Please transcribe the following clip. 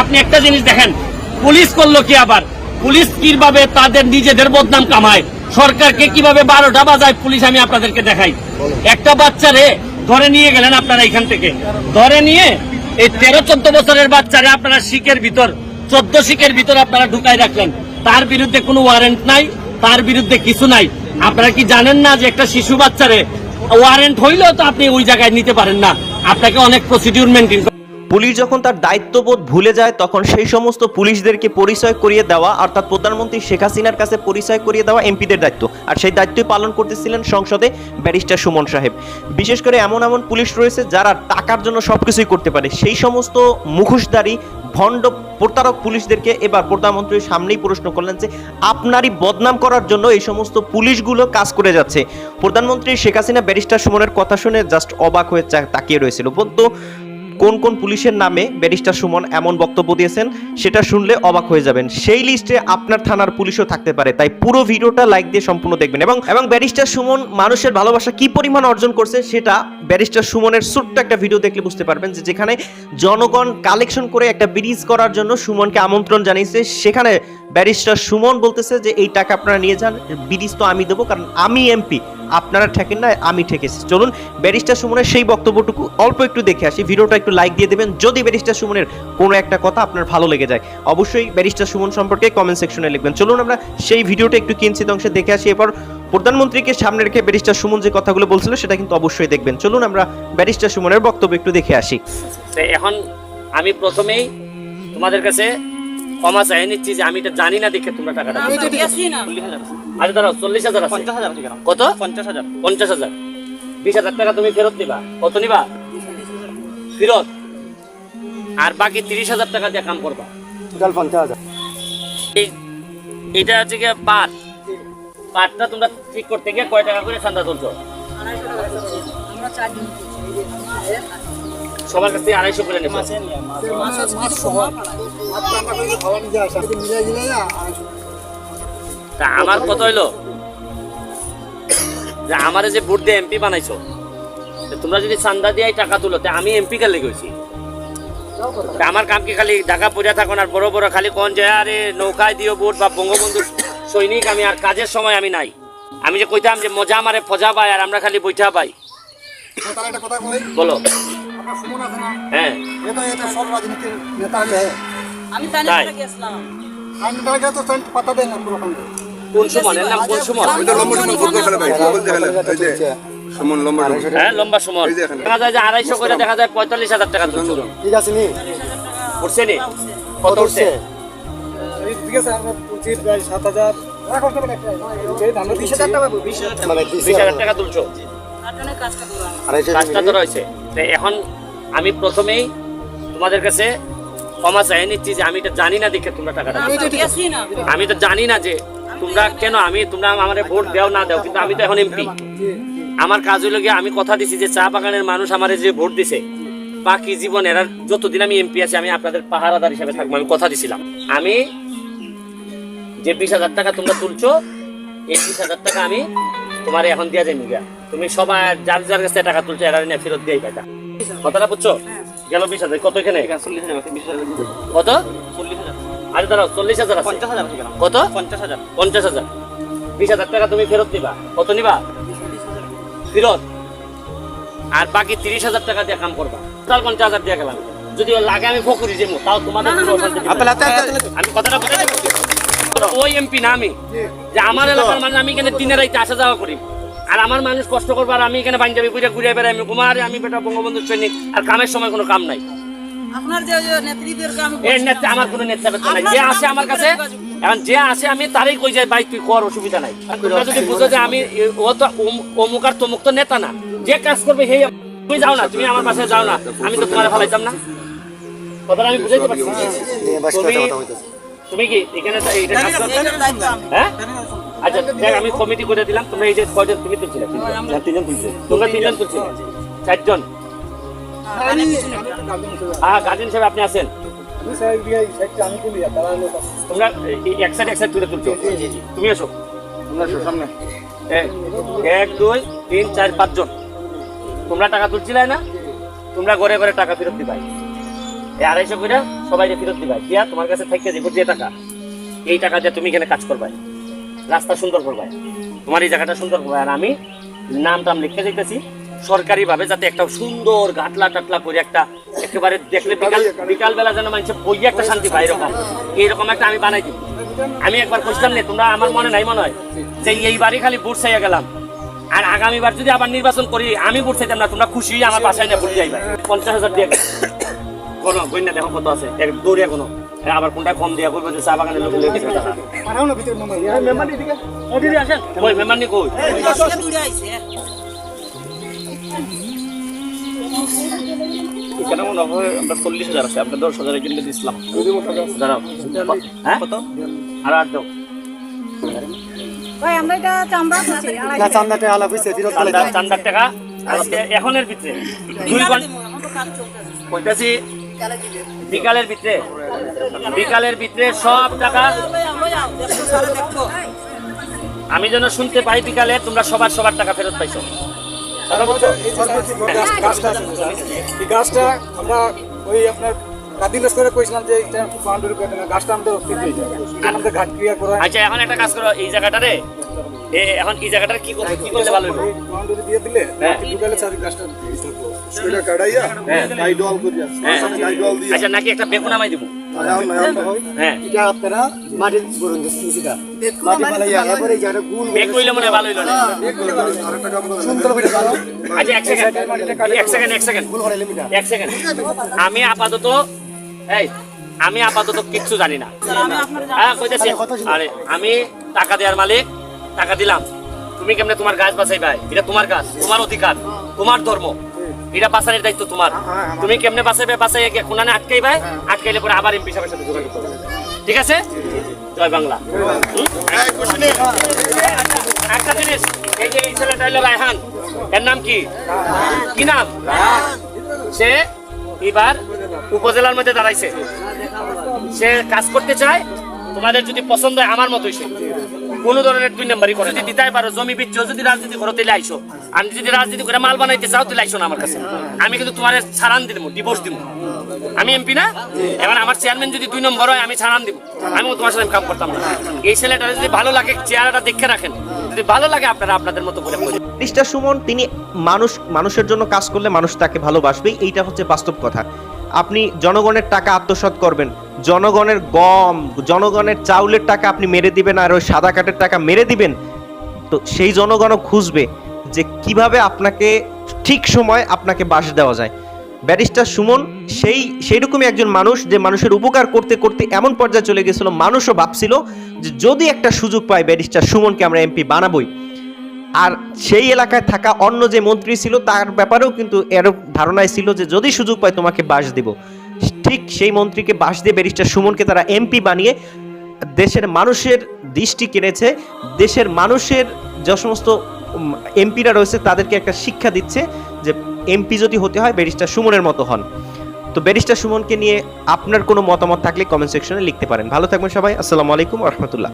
আপনি একটা জিনিস দেখেন, পুলিশ করল কি আবার? পুলিশ কীভাবে তাদের নিজেদের বদনাম কামায়? সরকারকে কীভাবে বারোটা বাজায় পুলিশ আমি আপনাদেরকে দেখাই। একটা বাচ্চারে ধরে নিয়ে গেলেন আপনারা এখান থেকে। ধরে নিয়ে এই তেরো, চোদ্দ বছরের বাচ্চারে আপনারা শিখের ভিতর, চোদ্দ শিখের ভিতর আপনারা ঢুকাই রাখলেন। তার বিরুদ্ধে কোনো ওয়ারেন্ট নাই, তার বিরুদ্ধে কিছু নাই। আপনারা কি জানেন না যে একটা শিশু বাচ্চারে ওয়ারেন্ট হইলেও তো আপনি ওই জায়গায় নিতে পারেন না? আপনাকে অনেক প্রসিডিউর মেনটেন পুলিশ যখন তার দায়িত্ববোধ ভুলে যায়, তখন সেই সমস্ত পুলিশদেরকে পরিচয় করিয়ে দেওয়া, অর্থাৎ প্রধানমন্ত্রী শেখ হাসিনার কাছে পরিচয় করিয়ে দেওয়া এমপিদের দায়িত্ব। আর সেই দায়িত্বই পালন করতেছিলেন সংসদে ব্যারিস্টার সুমন সাহেব। বিশেষ করে এমন এমন পুলিশ রয়েছে যারা টাকার জন্য সব কিছুই করতে পারে। সেই সমস্ত মুখোশধারী, ভণ্ড প্রতারক পুলিশদেরকে এবার প্রধানমন্ত্রীর সামনেই প্রশ্ন করলেন যে, আপনারই বদনাম করার জন্য এই সমস্ত পুলিশগুলো কাজ করে যাচ্ছে। প্রধানমন্ত্রী শেখ হাসিনা ব্যারিস্টার সুমনের কথা শুনে জাস্ট অবাক হয়ে তাকিয়ে রয়েছিল। বলতো কোন কোন পুলিশের নামে ব্যারিস্টার সুমন এমন বক্তব্য দিয়েছেন সেটা শুনলে অবাক হয়ে যাবেন। সেই লিস্টে আপনার থানার পুলিশও থাকতে পারে। তাই পুরো ভিডিওটা লাইক দিয়ে সম্পূর্ণ দেখবেন এবং এবং ব্যারিস্টার সুমন মানুষের ভালোবাসা কি পরিমাণ অর্জন করছে সেটা ব্যারিস্টার সুমনের ছোট্ট একটা ভিডিও দেখলে বুঝতে পারবেন যে যেখানে জনগণ কালেকশন করে একটা ব্রিজ করার জন্য সুমনকে আমন্ত্রণ জানিয়েছে। সেখানে ব্যারিস্টার সুমন বলতেছে যে, এই টাকা আপনারা নিয়ে যান, ব্রিজ তো আমি দেবো কারণ আমি এমপি। আপনারা ঠেকেন না আমি ঠেকেছি। চলুন ব্যারিস্টার সুমনের সেই বক্তব্যটুকু অল্প একটু দেখে আসি। ভিডিওটা একটু লাইক দিয়ে দেবেন। যদি ব্যারিস্টার সুমনের কোনো একটা কথা আপনার ভালো লেগে যায় অবশ্যই ব্যারিস্টার সুমন সম্পর্কে কমেন্ট সেকশনে লিখবেন। চলুন আমরা সেই ভিডিওটা একটু কিঞ্চিত অংশে দেখে আসি। এরপর প্রধানমন্ত্রীকে সামনে রেখে ব্যারিস্টার সুমন যে কথাগুলো বলছিল সেটা কিন্তু অবশ্যই দেখবেন। চলুন আমরা ব্যারিস্টার সুমনের বক্তব্য একটু দেখে আসি। এখন আমি প্রথমেই তোমাদের কাছে ক্ষমা চাই নিচ্ছি যে আমি এটা জানি না দেখে তোমরা টাকাটা আরে দাঁড়াও চল্লিশ হাজার আছে কত পঞ্চাশ হাজার পঞ্চাশ হাজার বিশ হাজার টাকা তুমি ফেরত নিবা কত নিবা ফেরত আর বাকি তিরিশ হাজার টাকা দিয়ে কাম করবা টোটাল পঞ্চাশ হাজার এই এটা হচ্ছে গিয়ে পাট পাটটা তোমরা ঠিক করতে গিয়ে কয় টাকা করে চান্দা তুলছো আমরা চার দিন সবার কাছ থেকে আড়াইশো করে নেব তা আমার কত হইল? যে আমারে যে ভোট দিয়ে এমপি বানাইছো তোমরা যদি চান্দা দিয়ে টাকা তুলো তা আমি এমপি কালে গেছি তা আমার কাম কি খালি ঢাকা পড়িয়া থাকুন আর বড় বড় খালি কোন যে আরে নৌকায় দিও ভোট বা বঙ্গবন্ধু সৈনিক আমি আর কাজের সময় আমি নাই। আমি যে কইতাম যে মজা মারে ফজা পাই আর আমরা খালি বৈঠা পাই। তার একটা কথা কই? বলো। হ্যাঁ। আমি। গেছিলাম। আমি তো পাতা দেয় না পুরো কোন এর নাম কোন ওইটা লম্বা সময় ফুটবল খেলে ভাই ফুটবল খেলে। ওই যে সুমন লম্বা হ্যাঁ লম্বা এই এখানে। দেখা যায় যে আড়াইশো করে দেখা যায় পঁয়তাল্লিশ হাজার টাকা ঠিক আছে নি। উঠছে নি? কত উঠছে? ঠিক আছে আমরা পঁচিশ প্রায় সাত হাজার। তো রয়েছে এখন আমি প্রথমেই তোমাদের কাছে ক্ষমা চাই নিচ্ছি যে আমি এটা জানি না দেখে তোমরা টাকাটা। তো আমি তো জানি না যে তোমরা কেন আমি তোমরা আমার ভোট দেও না দাও কিন্তু আমি তো এখন এমপি। আমার কাজ হইল গিয়ে আমি কথা দিছি যে চা বাগানের মানুষ আমার যে ভোট দিছে বাকি জীবন এরা যতদিন আমি এমপি আছি আমি আপনাদের পাহারাদার হিসেবে থাকব আমি কথা দিছিলাম। আমি যে বিশ হাজার টাকা তোমরা তুলছো এই বিশ হাজার টাকা আমি তোমার এখন দিয়া যাই মিগা তুমি সবাই যার যার কাছে টাকা তুলছো এরা নিয়ে ফেরত দিয়ে পাইতা। কথাটা বুঝছ? গেল বিশ হাজার কত এখানে? কত? আরে দাঁড়াও চল্লিশ হাজার আছে। পঞ্চাশ হাজার কত? পঞ্চাশ হাজার। পঞ্চাশ হাজার। বিশ হাজার টাকা তুমি ফেরত নিবা কত নিবা? ফেরত। আর বাকি তিরিশ হাজার টাকা দিয়ে কাম করবা। টোটাল পঞ্চাশ হাজার দিয়ে গেলাম। যদি লাগে আমি ফকুরি যাব তাও তোমাদের। আমি কথাটা দেবো ওই এমপি না আমি। যে আমার এলাকার মানুষ আমি এখানে দিনের রাইতে আসা যাওয়া করি। আর আমার মানুষ কষ্ট করব আর আমি এখানে পাঞ্জাবি ঘুরে ঘুরে বেড়াই আমি কুমার আমি বেটা বঙ্গবন্ধু সৈনিক আর কামের সময় কোনো কাম নাই। এর নেতা আমার কোনো নেতা বেতা নাই। যে আসে আমার কাছে এখন যে আসে আমি তারই কই যাই ভাই তুই কর অসুবিধা নাই। যদি বুঝো যে আমি ও তো অমুক- অমুক আর তমুক তো নেতা না। যে কাজ করবে সেই তুমি যাও না তুমি আমার পাশে যাও না। আমি তো তোমার ফলাইতাম না। কথাটা আমি বুঝাইতে পারছি। তুমি তুমি কি এখানে তো কাজ করতে আমি। হ্যাঁ? আচ্ছা দেখ আমি কমিটি করে দিলাম তোমরা এই যে কয়জন তুমি তুলছিলে তিনজন তুলছে। তোমরা তিনজন তুলছিলে। চারজন। হ্যাঁ গার্জেন সাহেব আপনি আছেন? তোমরা এক সাইড এক সাইড তুলে তুলছো? তুমি এসো তোমরা সব সামনে। এক দুই তিন চার পাঁচজন তোমরা টাকা তুলছিলে না? তোমরা ঘরে ঘরে টাকা ফেরত দিবাই। এই আড়াইশো করে সবাই ফেরত দিবা দিয়া তোমার কাছে থেকে যাব যে টাকা এই টাকা দিয়ে তুমি এখানে কাজ করবা রাস্তা সুন্দর করবা তোমার এই জায়গাটা সুন্দর করবা আর আমি নাম টাম লিখে দিতেছি সরকারি ভাবে যাতে একটা সুন্দর গাটলা টাটলা করে একটা একেবারে দেখলে বিকাল বিকাল বেলা যেন মানুষের বইয়ে একটা শান্তি পায় এরকম এইরকম একটা আমি বানাই দিব আমি একবার বুঝতাম না তোমরা আমার মনে নাই মনে হয় যে এই বাড়ি খালি ভোট চাইয়া গেলাম আর আগামীবার যদি আবার নির্বাচন করি আমি ভোট চাইতাম না তোমরা খুশি আমার বাসায় না ভোট যাইবা পঞ্চাশ হাজার দিয়ে কোনো বন্যা দেখো কত আছে এক দৌড়িয়া কোনো আবার কোনটা কম দিয়া করব যে চা বাগানের লোক লেগে গেছে টাকা। পাঠাও না ভিতরে নম্বর মেম্বার দিকে আসেন কই মেম্বার নি কই এখানে মনে হয় আমরা চল্লিশ হাজার আছে আমরা দশ হাজারের জন্য দিছিলাম। দাঁড়াও। হ্যাঁ কত? আর আট দাও। ভাই আমরা এটা চামড়া না চান্দাটা আলাপ হইছে ফেরত গেলে চান্দার চান্দার টাকা আজকে এখনের ভিতরে। দুই ঘণ্টা কইতাছি বিকালের ভিতরে। বিকালের ভিতরে সব টাকা আমি যেন শুনতে পাই বিকালে তোমরা সবার সবার টাকা ফেরত পাইছো। কথা বলছো? গাছটা এই গাছটা আমরা ওই আপনার কাদিনাস করে যে এটা বাউন্ডারি করে গাছটা আমাদের অস্তিত্ব আমাদের ঘাট ক্রিয়া করা। আচ্ছা এখন একটা কাজ করো, এই জায়গাটারে এখন এই জায়গাটার কি করতে কি করলে ভালো হবে বাউন্ডারি দিয়ে দিলে হ্যাঁ। বিকালে চারি গাছটা সেটা কাটাইয়া হ্যাঁ। হ্যাঁ। আইডল দিয়া। আচ্ছা নাকি একটা বেগুন আমায় দিব? হ্যাঁ। এটা আপনারা মাটি করুন সেটা মাটি ফেলাইয়া তারপরে এই জায়গাটা গুল বেগ কইলে মনে ভালো হইল না? সুন্দর করে কাটো আচ্ছা এক সেকেন্ড এক সেকেন্ড এক সেকেন্ড গুল করে লিমিটা এক সেকেন্ড আমি আপাতত এই আমি আপাতত কিচ্ছু জানি না। হ্যাঁ কইতেছি। আরে আমি টাকা দেওয়ার মালিক। টাকা দিলাম। তুমি কেমনে তোমার গাছ বাঁচাইবা এটা তোমার গাছ, তোমার অধিকার, তোমার ধর্ম। এটা বাঁচানোর দায়িত্ব তোমার। তুমি কেমনে বাঁচাইবে বাঁচাই কোনানে আটকাইবা, আটকাইলে পরে আবার এমপি সাহেবের সাথে যোগাযোগ করবে। ঠিক আছে? জয় বাংলা। একটা জিনিস, এই যে এই ছেলেটা হলো রায়হান, এর নাম কি? কি নাম? সে এবার উপজেলার মধ্যে দাঁড়াইছে। সে কাজ করতে চায়, তোমাদের যদি পছন্দ হয় আমার মতোই সে। কোনো ধরনের দুই নাম্বারই করে যদি দিতে পারো, জমি বিচ্ছ, যদি রাজনীতি করো, তাহলে আইসো। আমি যদি রাজনীতি করে মাল বানাইতে চাও, তাহলে আইসো না আমার কাছে। আমি কিন্তু তোমার ছাড়ান দিব ডিভোর্স দিব। আমি এমপি না? এবার আমার চেয়ারম্যান যদি দুই নম্বর হয়, আমি ছাড়ান দিব। আমি তোমার সাথে কাম করতাম না। এই ছেলেটা যদি ভালো লাগে, চেহারাটা দেখে রাখেন। যদি ভালো লাগে, আপনারা আপনাদের মতো করে। ব্যারিস্টার সুমন, তিনি মানুষ, মানুষের জন্য কাজ করলে মানুষ তাকে ভালোবাসবেই, এইটা হচ্ছে বাস্তব কথা। আপনি জনগণের টাকা আত্মসাৎ করবেন। জনগণের গম, জনগণের চাউলের টাকা আপনি মেরে দিবেন আর ওই সাদা কাঠের টাকা মেরে দিবেন। তো সেই জনগণও খুঁজবে যে কীভাবে আপনাকে ঠিক সময় আপনাকে বাস দেওয়া যায়। ব্যারিস্টার সুমন, সেই, সেইরকমই একজন মানুষ যে মানুষের উপকার করতে করতে এমন পর্যায়ে চলে গেছিল, মানুষও ভাবছিল যে যদি একটা সুযোগ পায় ব্যারিস্টার সুমনকে আমরা এমপি বানাবই। আর সেই এলাকায় থাকা অন্য যে মন্ত্রী ছিল, তার ব্যাপারেও কিন্তু এর ধারণায় ছিল যে যদি সুযোগ পায় তোমাকে বাস দেব। ঠিক সেই মন্ত্রীকে বাস দিয়ে ব্যারিস্টার সুমনকে তারা এমপি বানিয়ে দেশের মানুষের দৃষ্টি কেড়েছে। দেশের মানুষের যে সমস্ত এমপিরা রয়েছে, তাদেরকে একটা শিক্ষা দিচ্ছে যে এমপি যদি হতে হয়, ব্যারিস্টার সুমনের মতো হন। তো ব্যারিস্টার সুমনকে নিয়ে আপনার কোনো মতামত থাকলে কমেন্ট সেকশনে লিখতে পারেন। ভালো থাকবেন সবাই। আসসালামু আলাইকুম রহমতুল্লাহ।